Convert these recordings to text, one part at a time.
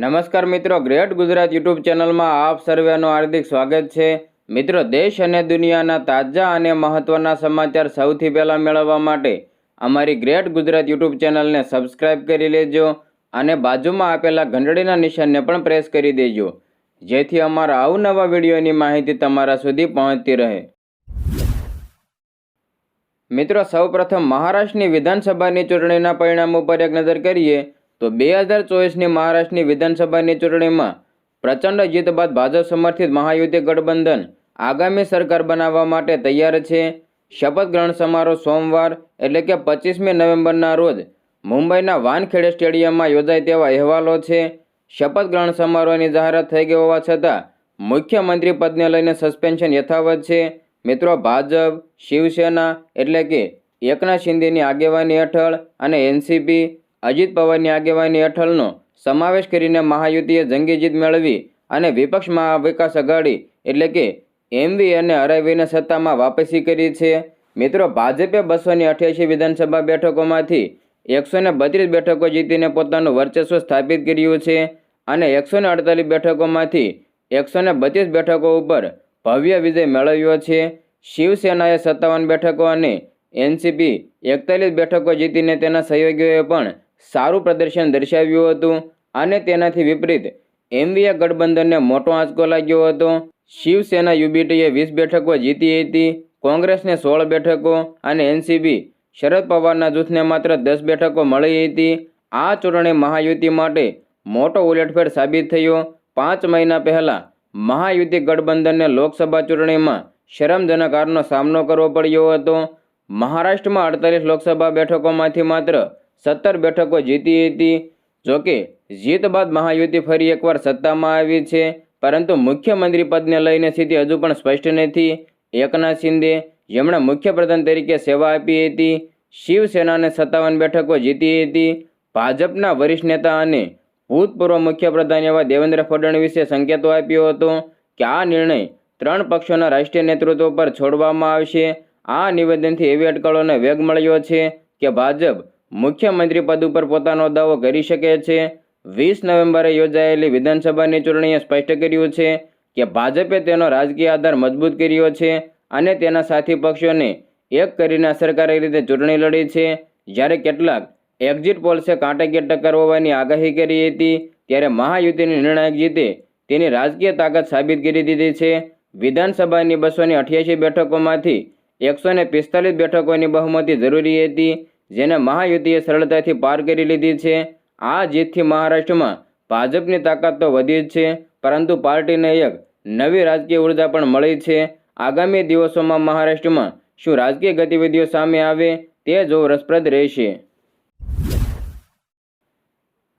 નમસ્કાર મિત્રો, great Gujarat YouTube ચેનલમાં આપ સર્વેનું હાર્દિક સ્વાગત છે. મિત્રો, દેશ અને દુનિયાના તાજા અને મહત્ત્વના સમાચાર સૌથી પહેલાં મેળવવા માટે અમારી ગ્રેટ ગુજરાત યુટ્યુબ ચેનલને સબસ્ક્રાઇબ કરી લેજો અને બાજુમાં આપેલા ઘંટડીના નિશાનને પણ પ્રેસ કરી દેજો. જેથી અમારા અવનવા વિડીયોની માહિતી તમારા સુધી પહોંચતી રહે. મિત્રો, સૌપ્રથમ મહારાષ્ટ્રની વિધાનસભાની ચૂંટણીના પરિણામો પર એક નજર કરીએ તો બે હજાર ચોવીસની મહારાષ્ટ્રની વિધાનસભાની ચૂંટણીમાં પ્રચંડ જીત બાદ ભાજપ સમર્થિત મહાયુતિ ગઠબંધન આગામી સરકાર બનાવવા માટે તૈયાર છે. શપથ ગ્રહણ સમારોહ સોમવાર એટલે કે પચીસમી નવેમ્બરના રોજ મુંબઈના વાનખેડે સ્ટેડિયમમાં યોજાય તેવા અહેવાલો છે. શપથ ગ્રહણ સમારોહની જાહેરાત થઈ ગઈ હોવા છતાં મુખ્યમંત્રી પદને લઈને સસ્પેન્શન યથાવત છે. મિત્રો, ભાજપ, શિવસેના એટલે કે એકનાથ શિંદેની આગેવાની હેઠળ અને એનસીપી અજીત પવારની આગેવાની હેઠળનો સમાવેશ કરીને મહાયુતિએ જંગી જીત મેળવી અને વિપક્ષ મહાવિકાસ અઘાડી, એટલે કે એમવી અને હરાવીને સત્તામાં વાપસી કરી છે. મિત્રો, ભાજપે બસોની અઠ્યાસી વિધાનસભા બેઠકોમાંથી એકસો ને બત્રીસ બેઠકો જીતીને પોતાનું વર્ચસ્વ સ્થાપિત કર્યું છે અને એકસો અડતાલીસ બેઠકોમાંથી એકસો ને બત્રીસ બેઠકો ઉપર ભવ્ય વિજય મેળવ્યો છે. શિવસેનાએ સત્તાવન બેઠકો અને એનસીપી એકતાલીસ બેઠકો જીતીને તેના સહયોગીઓએ પણ સારું પ્રદર્શન દર્શાવ્યું હતું અને તેનાથી વિપરીત એમવીએ ગઠબંધનને મોટો આંચકો લાગ્યો હતો. શિવસેના યુબીટીએ વીસ બેઠકો જીતી હતી. કોંગ્રેસને સોળ બેઠકો અને એનસીપી શરદ પવારના જૂથને માત્ર દસ બેઠકો મળી હતી. આ ચૂંટણી મહાયુતિ માટે મોટો ઉલટફેર સાબિત થયો. પાંચ મહિના પહેલાં મહાયુતિ ગઠબંધનને લોકસભા ચૂંટણીમાં શરમજનક હારનો સામનો કરવો પડ્યો હતો. મહારાષ્ટ્રમાં અડતાલીસ લોકસભા બેઠકોમાંથી માત્ર સત્તર બેઠકો જીતી હતી. જોકે જીત બાદ મહાયુતિ ફરી એકવાર સત્તામાં આવી છે. પરંતુ મુખ્યમંત્રી પદને લઈને સ્થિતિ હજુ પણ સ્પષ્ટ નથી. એકનાથ શિંદે જેમણે મુખ્યપ્રધાન તરીકે સેવા આપી હતી, શિવસેનાને સત્તાવન બેઠકો જીતી હતી. ભાજપના વરિષ્ઠ નેતા અને ભૂતપૂર્વ મુખ્યપ્રધાન એવા દેવેન્દ્ર ફડણવીસે સંકેતો આપ્યો હતો કે આ નિર્ણય ત્રણ પક્ષોના રાષ્ટ્રીય નેતૃત્વ પર છોડવામાં આવશે. આ નિવેદનથી એવી અટકળોને વેગ મળ્યો છે કે ભાજપ મુખ્યમંત્રી પદ ઉપર પોતાનો દાવો કરી શકે છે. વીસ નવેમ્બરે યોજાયેલી વિધાનસભાની ચૂંટણીએ સ્પષ્ટ કર્યું છે કે ભાજપે તેનો રાજકીય આધાર મજબૂત કર્યો છે અને તેના સાથી પક્ષોને એક કરીને અસરકારક રીતે ચૂંટણી લડી છે. જ્યારે કેટલાક એક્ઝિટ પોલ્સે કાંટાકીય ટક્કર હોવાની આગાહી કરી હતી, ત્યારે મહાયુતિની નિર્ણાયક જીતે તેની રાજકીય તાકાત સાબિત કરી દીધી છે. વિધાનસભાની બસોની અઠ્યાસી બેઠકોમાંથી એકસો ને પિસ્તાલીસ બેઠકોની બહુમતી જરૂરી હતી. જેને મહાયુતિએ સરળતાથી પાર કરી લીધી છે. આ જીતથી મહારાષ્ટ્રમાં ભાજપની તાકાત તો વધી જ છે, પરંતુ પાર્ટીને એક નવી રાજકીય ઊર્જા પણ મળી છે. આગામી દિવસોમાં મહારાષ્ટ્રમાં શું રાજકીય ગતિવિધિઓ સામે આવે તે જોવું રસપ્રદ રહેશે.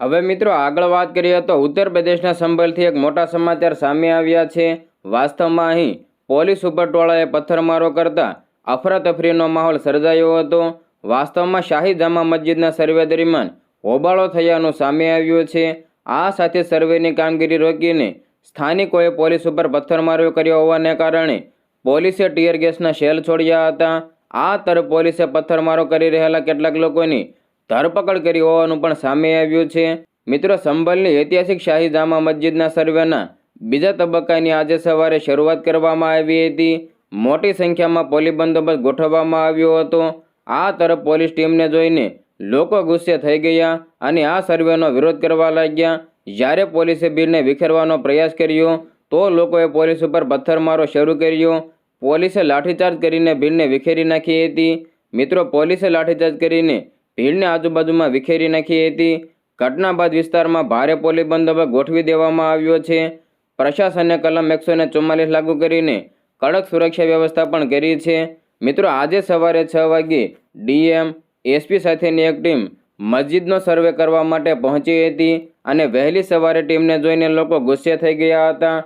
હવે મિત્રો આગળ વાત કરીએ તો ઉત્તર પ્રદેશના સંભળથી એક મોટા સમાચાર સામે આવ્યા છે. વાસ્તવમાં અહીં પોલીસ ઉપર ટોળાએ પથ્થરમારો કરતા અફરાતફરીનો માહોલ સર્જાયો હતો. વાસ્તવમાં શાહી જામા મસ્જિદના સર્વે દરમિયાન હોબાળો થયાનું સામે આવ્યું છે. આ સાથે સર્વેની કામગીરી રોકીને સ્થાનિકોએ પોલીસ ઉપર પથ્થરમારો કર્યો હોવાને કારણે પોલીસે ટીયર ગેસના શેલ છોડ્યા હતા. આ તરફ પોલીસે પથ્થરમારો કરી રહેલા કેટલાક લોકોની ધરપકડ કરી હોવાનું પણ સામે આવ્યું છે. મિત્રો, સંભલની ઐતિહાસિક શાહી જામા મસ્જિદના સર્વેના બીજા તબક્કાની આજે સવારે શરૂઆત કરવામાં આવી હતી. મોટી સંખ્યામાં પોલીસ બંદોબસ્ત ગોઠવવામાં આવ્યો હતો. આ તરફ પોલીસ ટીમને જોઈને લોકો ગુસ્સે થઈ ગયા અને આ સર્વેનો વિરોધ કરવા લાગ્યા. જ્યારે પોલીસે ભીડને વિખેરવાનો પ્રયાસ કર્યો, તો લોકોએ પોલીસ ઉપર પથ્થરમારો શરૂ કર્યો. પોલીસે લાઠીચાર્જ કરીને ભીડને વિખેરી નાખી હતી. મિત્રો, પોલીસે લાઠીચાર્જ કરીને ભીડને આજુબાજુમાં વિખેરી નાખી હતી. ઘટના બાદ વિસ્તારમાં ભારે પોલીસ બંદોબસ્ત ગોઠવી દેવામાં આવ્યો છે. પ્રશાસને કલમ એકસો લાગુ કરીને કડક સુરક્ષા વ્યવસ્થા પણ કરી છે. મિત્રો, આજે સવારે છ વાગ્યે ડીએમ, એસપી સાથેની એક ટીમ મસ્જિદનો સર્વે કરવા માટે પહોંચી હતી અને વહેલી સવારે ટીમને જોઈને લોકો ગુસ્સે થઈ ગયા હતા.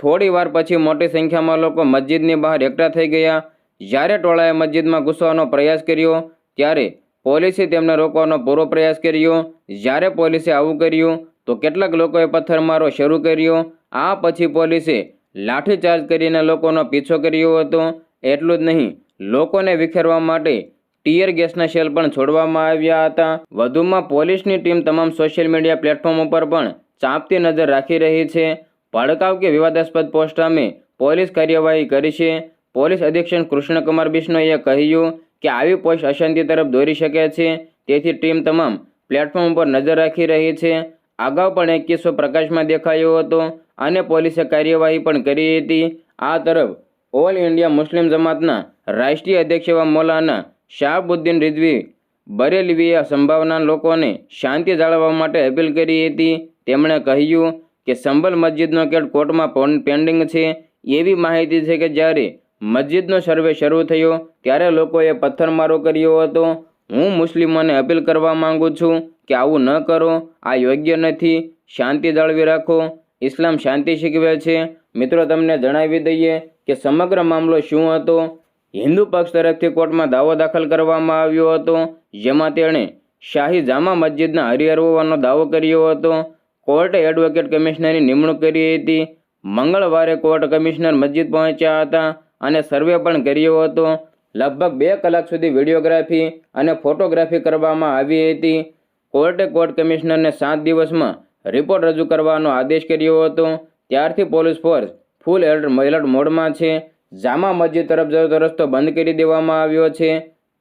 થોડી વાર પછી મોટી સંખ્યામાં લોકો મસ્જિદની બહાર એકઠા થઈ ગયા. જ્યારે ટોળાએ મસ્જિદમાં ઘૂસવાનો પ્રયાસ કર્યો, ત્યારે પોલીસે તેમને રોકવાનો પૂરો પ્રયાસ કર્યો. જ્યારે પોલીસે આવું કર્યું, તો કેટલાક લોકોએ પથ્થરમારો શરૂ કર્યો. આ પછી પોલીસે લાઠીચાર્જ કરીને લોકોનો પીછો કર્યો હતો. એટલું જ નહીં લોકોને વિખેરવા માટે ટીયર ગેસના શેલ પણ છોડવામાં આવ્યા હતા. વધુમાં પોલીસની ટીમ તમામ સોશિયલ મીડિયા પ્લેટફોર્મ ઉપર પણ ચાંપતી નજર રાખી રહી છે. ભડકાવ કે વિવાદાસ્પદ પોસ્ટ સામે પોલીસ કાર્યવાહી કરી છે. પોલીસ અધિક્ષક કૃષ્ણકુમાર બિશ્નોઈએ કહ્યું કે આવી પોસ્ટ અશાંતિ તરફ દોરી શકે છે. તેથી ટીમ તમામ પ્લેટફોર્મ પર નજર રાખી રહી છે. અગાઉ પણ એક કિસ્સો પ્રકાશમાં દેખાયો હતો અને પોલીસે કાર્યવાહી પણ કરી હતી. આ તરફ ઓલ ઇન્ડિયા મુસ્લિમ જમાતના રાષ્ટ્રીય અધ્યક્ષ એવા મૌલાના શાહબુદ્દીન રિઝવી બરેલવીએ સંભાવના લોકોને શાંતિ જાળવવા માટે અપીલ કરી હતી. તેમણે કહ્યું કે સંભલ મસ્જિદનો કેટ કોર્ટમાં પોન- પેન્ડિંગ છે. એવી માહિતી છે કે જ્યારે મસ્જિદનો સર્વે શરૂ થયો ત્યારે લોકોએ પથ્થરમારો કર્યો હતો. હું મુસ્લિમોને અપીલ કરવા માંગુ છું કે આવું ન કરો. આ યોગ્ય નથી. શાંતિ જાળવી રાખો. ઇસ્લામ શાંતિ શીખવે છે. મિત્રો, તમને જણાવી દઈએ કે સમગ્ર મામલો શું હતો? હિન્દુ પક્ષ તરફથી કોર્ટમાં દાવો દાખલ કરવામાં આવ્યો હતો, જેમાં તેણે શાહી જામા મસ્જિદના હરિહરવવાનો દાવો કર્યો હતો. કોર્ટે એડવોકેટ કમિશનરની નિમણૂક કરી હતી. મંગળવારે કોર્ટ કમિશનર મસ્જિદ પહોંચ્યા હતા અને સર્વે પણ કર્યો હતો. લગભગ બે કલાક સુધી વિડીયોગ્રાફી અને ફોટોગ્રાફી કરવામાં આવી હતી. કોર્ટે કોર્ટ કમિશનરને સાત દિવસમાં રિપોર્ટ રજૂ કરવાનો આદેશ કર્યો હતો. ત્યારથી police force full alert alert મોડમાં છે. જામા મસ્જિદ તરફ જતો રસ્તો બંધ કરી દેવામાં આવ્યો છે.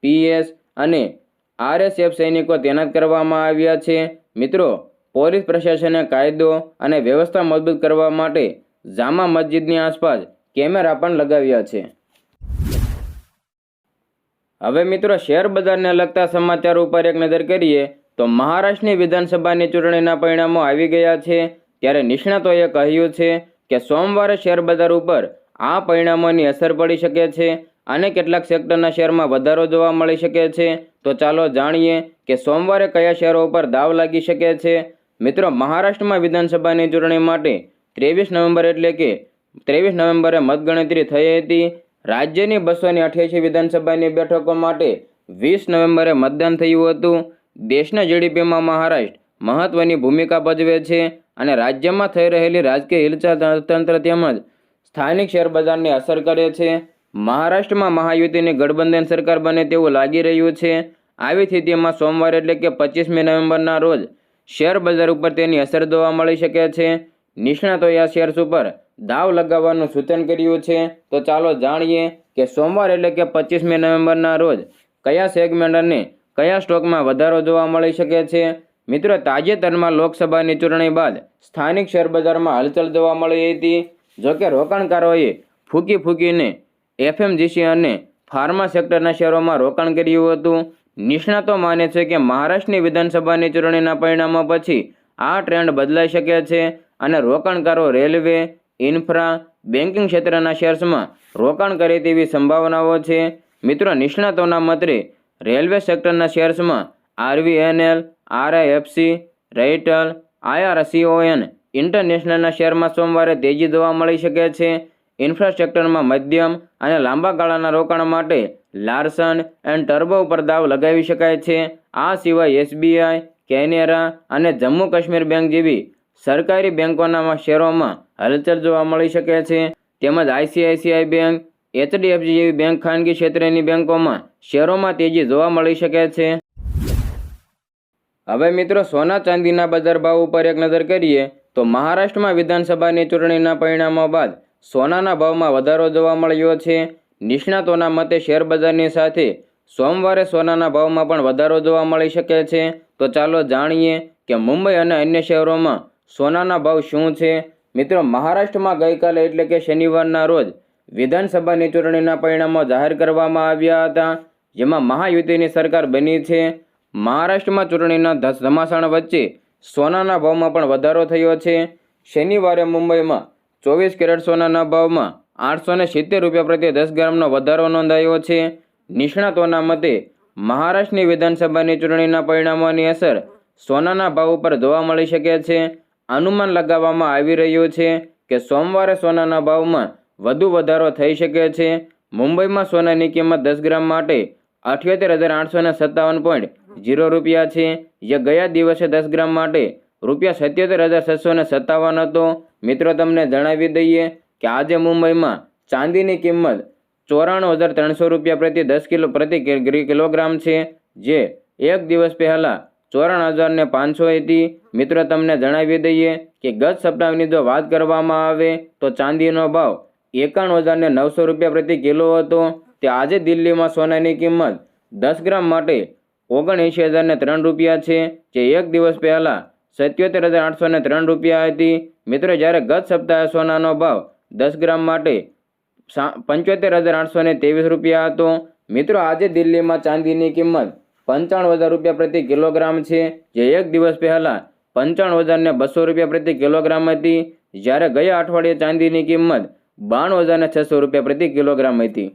પીએસ અને આરએસએફ સૈનિકો તૈનાત કરવામાં આવ્યા છે. મિત્રો, પોલીસ પ્રશાસને કાયદો અને વ્યવસ્થા મજબૂત કરવા માટે જામા મસ્જિદની આસપાસ કેમેરા પણ લગાવ્યા છે. હવે મિત્રો, શેર બજારને લગતા સમાચાર ઉપર એક નજર કરીએ તો મહારાષ્ટ્રની વિધાનસભાની ચૂંટણીના પરિણામો આવી ગયા છે. ત્યારે નિષ્ણાતોએ કહ્યું છે કે સોમવારે શેર બજાર ઉપર આ પરિણામોની અસર પડી શકે છે અને કેટલાક સેક્ટરના શેરમાં વધારો જોવા મળી શકે છે. તો ચાલો જાણીએ કે સોમવારે કયા શેરો ઉપર દાવ લાગી શકે છે. મિત્રો, મહારાષ્ટ્રમાં વિધાનસભાની ચૂંટણી માટે ત્રેવીસ નવેમ્બર એટલે કે ત્રેવીસ નવેમ્બરે મતગણતરી થઈ હતી. રાજ્યની બસોની અઠ્યાસી વિધાનસભાની બેઠકો માટે વીસ નવેમ્બરે મતદાન થયું હતું. દેશના જીડીપીમાં મહારાષ્ટ્ર મહત્વની ભૂમિકા ભજવે છે અને રાજ્યમાં થઈ રહેલી રાજકીય હિલચાલ તંત્ર તેમજ સ્થાનિક શેરબજારને અસર કરે છે. મહારાષ્ટ્રમાં મહાયુતિની ગઠબંધન સરકાર બને તેવું લાગી રહ્યું છે. આવી સ્થિતિમાં સોમવારે એટલે કે પચીસમી નવેમ્બરના રોજ શેર બજાર ઉપર તેની અસર જોવા મળી શકે છે. નિષ્ણાતોએ આ શેર્સ ઉપર દાવ લગાવવાનું સૂચન કર્યું છે. તો ચાલો જાણીએ કે સોમવાર એટલે કે પચીસમી નવેમ્બરના રોજ કયા સેગમેન્ટ અને કયા સ્ટોકમાં વધારો જોવા મળી શકે છે? મિત્રો, તાજેતરમાં લોકસભાની ચૂંટણી બાદ સ્થાનિક શેરબજારમાં હલચલ જોવા મળી હતી. જોકે રોકાણકારોએ ફૂંકી ફૂંકીને એફએમજીસી અને ફાર્મા સેક્ટરના શેરોમાં રોકાણ કર્યું હતું. નિષ્ણાતો માને છે કે મહારાષ્ટ્રની વિધાનસભાની ચૂંટણીના પરિણામો પછી આ ટ્રેન્ડ બદલાઈ શકે છે અને રોકાણકારો રેલવે, ઇન્ફ્રા બેન્કિંગ ક્ષેત્રના શેર્સમાં રોકાણ કરે તેવી સંભાવનાઓ છે. મિત્રો, નિષ્ણાતોના મતે રેલવે સેક્ટરના શેર્સમાં આરવીએનએલ, આરઆઈએફસી, રેઇટલ, આઈઆરસીઓએન ઇન્ટરનેશનલના શેરમાં સોમવારે તેજી જોવા મળી શકે છે. ઇન્ફ્રાસ્ટ્રક્ચરમાં મધ્યમ અને લાંબા ગાળાના રોકાણ માટે લાર્સન એન્ડ ટર્બો ઉપર દાવ લગાવી શકાય છે. આ સિવાય એસબીઆઈ, કેનેરા અને જમ્મુ કાશ્મીર બેંક જેવી સરકારી બેંકોના શેરોમાં હલચલ જોવા મળી શકે છે. તેમજ આઈસીઆઈસીઆઈ બેંક, એચડીએફસી જેવી બેંક ખાનગી ક્ષેત્રની બેંકોમાં શેરોમાં તેજી જોવા મળી શકે છે. હવે મિત્રો સોના ચાંદીના બજાર ભાવ ઉપર એક નજર કરીએ. તો મહારાષ્ટ્રમાં વિધાનસભાની ચૂંટણીના પરિણામો બાદ સોનાના ભાવમાં વધારો જોવા મળ્યો છે. નિષ્ણાતોના મતે શેરબજારની સાથે સોમવારે સોનાના ભાવમાં પણ વધારો જોવા મળી શકે છે. તો ચાલો જાણીએ કે મુંબઈ અને અન્ય શહેરોમાં સોનાના ભાવ શું છે. મિત્રો, મહારાષ્ટ્રમાં ગઈકાલે એટલે કે શનિવારના રોજ વિધાનસભાની ચૂંટણીના પરિણામો જાહેર કરવામાં આવ્યા હતા, જેમાં મહાયુતિની સરકાર બની છે. મહારાષ્ટ્રમાં ચૂંટણીના ધમાસાણ વચ્ચે સોનાના ભાવમાં પણ વધારો થયો છે. શનિવારે મુંબઈમાં ચોવીસ કેરેટ સોનાના ભાવમાં આઠસો ને સિત્તેર રૂપિયા પ્રતિ દસ ગ્રામનો વધારો નોંધાયો છે. નિષ્ણાતોના મતે, મહારાષ્ટ્રની વિધાનસભાની ચૂંટણીના પરિણામોની અસર સોનાના ભાવ ઉપર જોવા મળી શકે છે. અનુમાન લગાવવામાં આવી રહ્યું છે કે સોમવારે સોનાના ભાવમાં વધુ વધારો થઈ શકે છે. મુંબઈમાં સોનાની કિંમત દસ ગ્રામ માટે અઠ્યોતેર હજાર આઠસો ને સત્તાવન પોઈન્ટ જીરો રૂપિયા છે. જે ગયા દિવસે દસ ગ્રામ માટે રૂપિયા સત્યોતેર હજાર છસો ને સત્તાવન હતો. મિત્રો, તમને જણાવી દઈએ કે આજે મુંબઈમાં ચાંદીની કિંમત ચોરાણું હજાર ત્રણસો રૂપિયા પ્રતિ દસ કિલો, પ્રતિ કિલોગ્રામ છે. જે એક દિવસ પહેલાં ચોરાણું હજાર ને પાંચસો હતી. મિત્રો, તમને જણાવી દઈએ કે ગત સપ્તાહની જો વાત કરવામાં આવે તો ચાંદીનો ભાવ એકાણું હજાર ને નવસો રૂપિયા પ્રતિ કિલો હતો. તે આજે દિલ્હીમાં સોનાની કિંમત દસ ગ્રામ માટે ઓગણએંશી હજારને ત્રણ રૂપિયા છે, જે એક દિવસ પહેલાં સત્યોતેર હજાર આઠસો ને ત્રણ રૂપિયા હતી. મિત્રો, જ્યારે ગત સપ્તાહે સોનાનો ભાવ દસ ગ્રામ માટે પંચોતેર હજાર આઠસો ને ત્રેવીસ રૂપિયા હતો. મિત્રો, આજે દિલ્હીમાં ચાંદીની કિંમત પંચાણું હજાર રૂપિયા પ્રતિ કિલોગ્રામ છે, જે એક દિવસ પહેલાં પંચાણું હજાર ને બસો રૂપિયા પ્રતિ કિલોગ્રામ હતી. જ્યારે ગયા અઠવાડિયે ચાંદીની કિંમત બાણું હજાર ને છસો રૂપિયા પ્રતિ કિલોગ્રામ હતી.